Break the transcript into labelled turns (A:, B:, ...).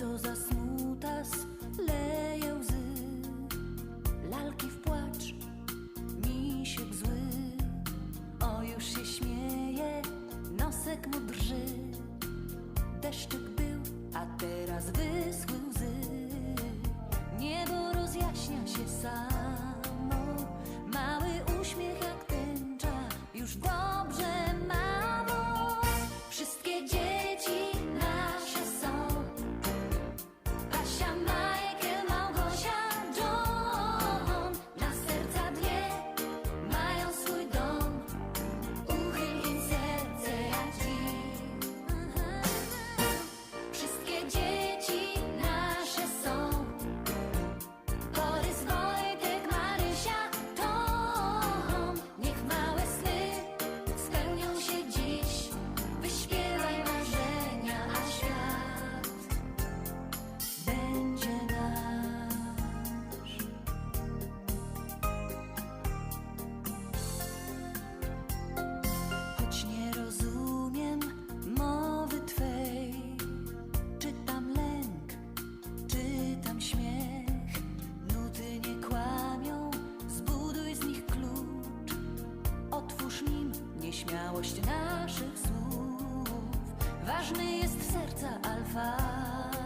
A: co za smutas leje łzy. Lalki w płacz, misiek zły. O już się śmieje, nosek mu drży. Deszczyk był, a teraz wyschły łzy. Niebo rozjaśnia się samo. Mały uśmiech jak tęcza już do nim nieśmiałość naszych słów. Ważny jest serca alfabet,